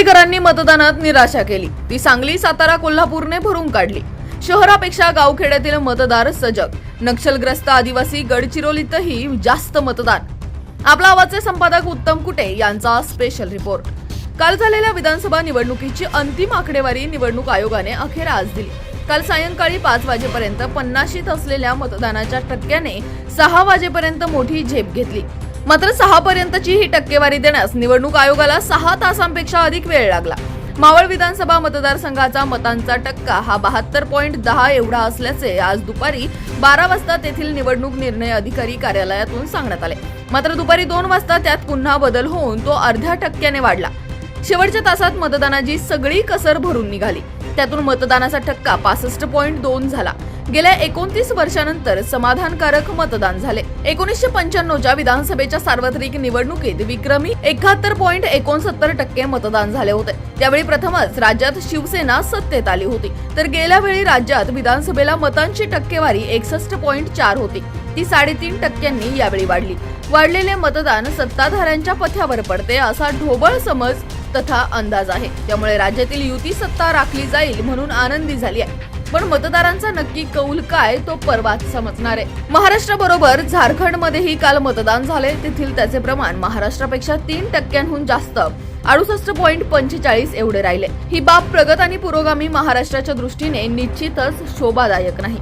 मुंबईकरांनी मतदानात निराशा केली. ती सांगली सातारा कोल्हापूरने भरून काढली. शहरापेक्षा गावखेड्यातील मतदार सजग. नक्षलग्रस्त आदिवासी गडचिरोलीतही जास्त मतदान. आपला आवाजचे संपादक उत्तम कुटे यांचा स्पेशल रिपोर्ट काल झालेल्या विधानसभा निवडणुकीची अंतिम आकडेवारी निवडणूक आयोगाने अखेर आज दिली. काल सायंकाळी पाच वाजेपर्यंत पन्नाशीत असलेल्या मतदानाच्या टक्क्याने सहा वाजेपर्यंत मोठी झेप घेतली. मात्र सहा पर्यंतची ही टक्केवारी देण्यास निवडणूक आयोगाला सहा तासांपेक्षा अधिक वेळ लागला. मावळ विधानसभा मतदारसंघाचा मतांचा टक्का हा बहात्तर पॉईंट दहा एवढा असल्याचे आज दुपारी बारा वाजता तेथील निवडणूक निर्णय अधिकारी कार्यालयातून सांगण्यात आले. मात्र दुपारी दोन वाजता त्यात पुन्हा बदल होऊन तो अर्ध्या टक्क्याने वाढला. शेवटच्या तासात मतदानाची सगळी कसर भरून निघाली. त्यातून मतदानाचा टक्का पासष्ट पॉईंट दोन झाला. गेल्या एकोणतीस वर्षानंतर समाधानकारक मतदान झाले. एकोणीसशे पंच्याण्णवच्या विधानसभेच्या सार्वत्रिक निवडणुकीत विक्रमी एकाहत्तर पॉईंट एकोणसत्तर टक्के मतदान झाले होते. त्यावेळी प्रथमच राज्यात शिवसेना सत्तेत आली होती. तर गेल्या वेळी राज्यात विधानसभेला मतांची टक्केवारी एकसष्ट पॉईंट चार होती. ती साडेतीन टक्क्यांनी यावेळी वाढली. वाढलेले मतदान सत्ताधाऱ्यांच्या पथ्यावर पडते असा ढोबळ समज तथा अंदाज आहे. त्यामुळे राज्यातील युती सत्ता राखली जाईल म्हणून आनंदी झाली आहे. पण मतदारांचा नक्की कौल काय तो परवाच समजणार आहे. महाराष्ट्राबरोबर झारखंडमध्येही काल मतदान झाले तेथील त्याचे प्रमाण महाराष्ट्रापेक्षा तीन टक्क्यांहून जास्त. अडुसष्ट पॉईंट पंचेचाळीस एवढे राहिले. ही बाब प्रगत आणि पुरोगामी महाराष्ट्राच्या दृष्टीने निश्चितच शोभादायक नाही.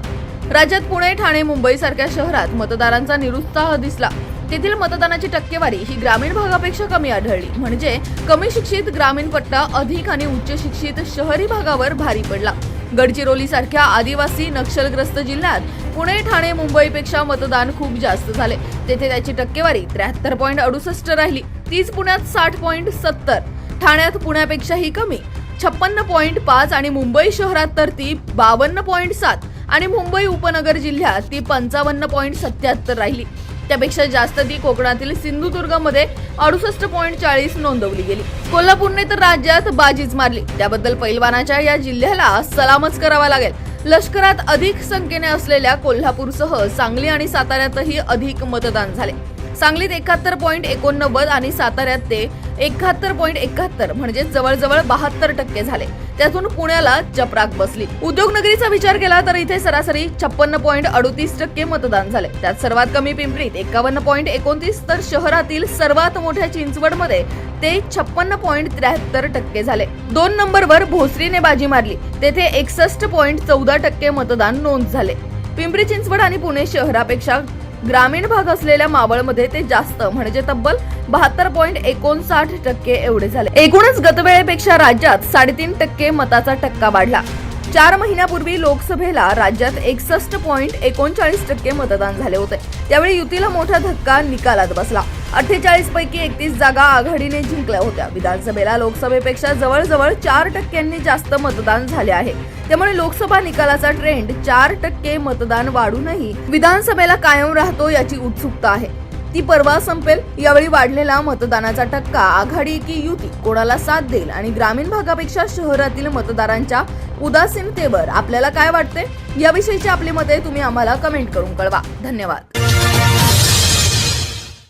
राज्यात पुणे ठाणे मुंबई सारख्या शहरात मतदारांचा निरुत्साह दिसला. तेथील मतदानाची टक्केवारी ही ग्रामीण भागापेक्षा कमी आढळली. म्हणजे कमी शिक्षित ग्रामीण पट्टा अधिक आणि उच्च शिक्षित शहरी भागावर भारी पडला. गडचिरोली सारख्या आदिवासी नक्षलग्रस्त जिल्ह्यात पुणे ठाणे मुंबईपेक्षा मतदान खूप जास्त झाले. तेथे त्याची टक्केवारी त्र्याहत्तर पॉईंट अडुसष्ट राहिली. तीच पुण्यात साठ पॉईंट सत्तर. ठाण्यात पुण्यापेक्षाही कमी. छप्पन्न पॉईंट पाच आणि मुंबई शहरात तर ती बावन्न पॉईंट सात आणि मुंबई उपनगर जिल्ह्यात ती पंचावन्न पॉईंट सत्याहत्तर राहिली. त्यापेक्षा जास्त ती कोकणातील सिंधुदुर्गमध्ये अडुसष्ट पॉईंट चाळीस नोंदवली गेली. कोल्हापूरने तर राज्यात बाजीच मारली. त्याबद्दल पैलवानाच्या या जिल्ह्याला सलामच करावा लागेल. लष्करात अधिक संख्येने असलेल्या कोल्हापूरसह सांगली आणि साताऱ्यातही अधिक मतदान झाले. सांगलीत एकाहत्तर पॉईंट एकोणनव्वद आणि साताऱ्यात ते एकाहत्तर पॉईंट एकाहत्तर म्हणजे जवळजवळ बहात्तर टक्के झाले. त्यातून पुण्याला चपराक बसली. उद्योगनगरीचा विचार केला तर इथे सरासरी छप्पन्न पॉईंट अडुतीस टक्के मतदान झाले. त्यात सर्वात कमी पिंपरीत एकावन्न पॉईंट एकोणतीस तर शहरातील सर्वात मोठ्या चिंचवडमध्ये ते छप्पन्न पॉईंट त्र्याहत्तर टक्के झाले. दोन नंबरवर भोसरीने बाजी मारली. तेथे एकसष्ट पॉईंट चौदा टक्के मतदान नोंद झाले. पिंपरी चिंचवड आणि पुणे शहरापेक्षा ग्रामीण भाग असलेल्या मावळमध्ये ते जास्त म्हणजे तब्बल बहात्तर पॉईंट एकोणसाठ टक्के एवढे झाले. एकूणच गतवेळेपेक्षा राज्यात साडेतीन टक्के मताचा टक्का वाढला. चार महिन्यापूर्वी लोकसभेला राज्यात एकसष्ट पॉईंट एकोणचाळीस टक्के मतदान झाले होते. त्यावेळी युतीला मोठा धक्का निकालात बसला. अठ्ठेचाळीस पैकी एकतीस जागा आघाडीने जिंकल्या होत्या. विधानसभेला लोकसभेपेक्षा जवळजवळ चार टक्क्यांनी जास्त मतदान झाले आहे. त्यामुळे लोकसभा निकालाचा ट्रेंड चार टक्के मतदान वाढूनही विधानसभेला कायम राहतो याची उत्सुकता आहे. ती परवा संपेल यावेळी वाढलेला मतदानाचा टक्का. आघाडी की युती? कोणाला साथ देईल? आणि ग्रामीण भागापेक्षा शहरातील मतदारांच्या उदासीनतेवर आपल्याला काय वाटते याविषयीची आपली मते तुम्ही आम्हाला कमेंट करून कळवा. धन्यवाद.